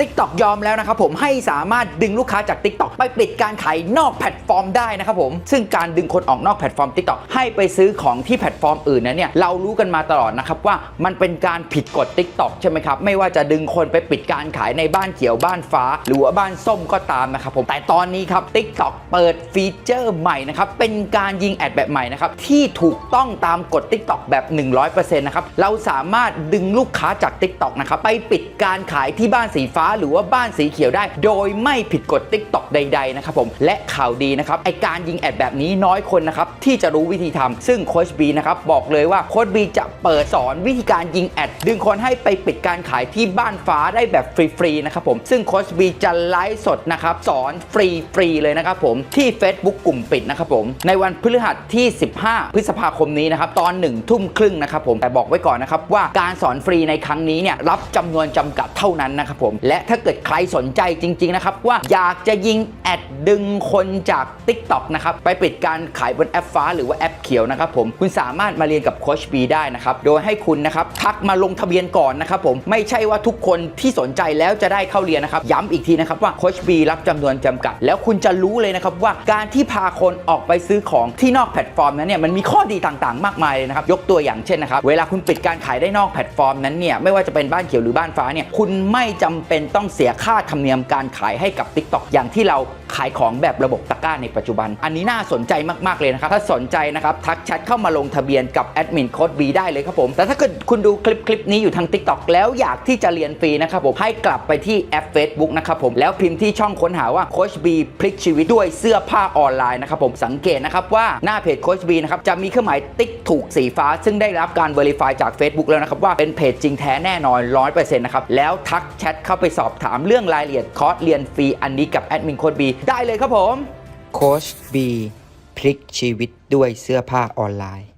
TikTok ยอมแล้วนะครับผมให้สามารถดึงลูกค้าจาก TikTok ไปปิดการขายนอกแพลตฟอร์มได้นะครับผมซึ่งการดึงคนออกนอกแพลตฟอร์ม TikTok ให้ไปซื้อของที่แพลตฟอร์มอื่นนั้นเนี่ยเรารู้กันมาตลอดนะครับว่ามันเป็นการผิดกฎ TikTok ใช่ไหมครับไม่ว่าจะดึงคนไปปิดการขายในบ้านเขียวบ้านฟ้า หรือว่าบ้านส้มก็ตามนะครับผมแต่ตอนนี้ครับ TikTok เปิดฟีเจอร์ใหม่นะครับเป็นการยิงแอดแบบใหม่นะครับที่ถูกต้องตามกฎ TikTok แบบ 100%นะครับเราสามารถดึงลูกค้าจาก TikTok นะครับไปปิดการขายที่บ้านสีฟ้าหรือว่าบ้านสีเขียวได้ โดยไม่ผิดกฎ TikTok ใด ๆ นะครับผมและข่าวดีนะครับไอการยิงแอดแบบนี้น้อยคนนะครับที่จะรู้วิธีทำซึ่งโคชบีนะครับบอกเลยว่าโคชบีจะเปิดสอนวิธีการยิงแอด ดึงคนให้ไปปิดการขายที่บ้านฟ้าได้แบบฟรี ๆ นะครับผม ซึ่งโคชบีจะไลฟ์สดนะครับสอนฟรี ๆ เลยนะครับผมที่ Facebook กลุ่มปิดนะครับผม ในวันพฤหัสที่ 15 พฤษภาคมนี้นะครับ ตอน 1 ทุ่มครึ่งนะครับผมแต่บอกไว้ก่อนนะครับว่าการสอนฟรีในครั้งนี้เนี่ยรับจำนวนจำกัดเท่านั้นนะครับผมและถ้าเกิดใครสนใจจริง ๆ นะครับ ว่าอยากจะยิงแอดดึงคนจาก TikTok นะครับ ไปปิดการขายบนแอปฟ้าหรือว่าแอปเขียวนะครับผมคุณสามารถมาเรียนกับโคชบีได้นะครับ โดยให้คุณนะครับทักมาลงทะเบียนก่อนนะครับผมไม่ใช่ว่าทุกคนที่สนใจแล้วจะได้เข้าเรียนนะครับ ย้ำอีกทีนะครับว่าโคชบีรับจำนวนจำกัด แล้วคุณจะรู้เลยนะครับว่าการที่พาคนออกไปซื้อของที่นอกแพลตฟอร์มนั้นเนี่ยมันมีข้อดีต่างๆ มากมายเลยนะครับยกตัวอย่างเช่นนะครับเวลาคุณปิดการขายได้นอกแพลตฟอร์มนั้นเนี่ยไม่ว่าจะเป็นบ้านเขียวหรือบ้านฟ้าเนี่ยคุณไม่จำเป็นต้องเสียค่าธรรมเนียมการขายให้กับ TikTok อย่างที่เราขายของแบบระบบตะกร้าในปัจจุบัน อันนี้น่าสนใจมากๆเลยนะครับ ถ้าสนใจนะครับ ทักแชทเข้ามาลงทะเบียนกับแอดมินโค้ด B ได้เลยครับผม แต่ถ้าเกิดคุณดูคลิปคลิปนี้อยู่ทาง TikTok แล้วอยากที่จะเรียนฟรีนะครับผม ให้กลับไปที่แอป Facebook นะครับผม แล้วพิมพ์ที่ช่องค้นหาว่าโค้ช B พลิกชีวิตด้วยเสื้อผ้าออนไลน์นะครับผม สังเกตนะครับว่าหน้าเพจโค้ช B นะครับจะมีเครื่องหมายติ๊กถูกสีฟ้า ซึ่งได้รับการ Verify จาก Facebook แล้วนะครับว่าเป็นเพจจริงแท้แน่นอน100%นะครับแล้วทักแชทเข้าไปสอบถามเรื่องรายละเอียดคอร์สเรียนฟรีอันนี้กับแอดมินโค้ด B ได้เลยครับผมโค้ช B พลิกชีวิตด้วยเสื้อผ้าออนไลน์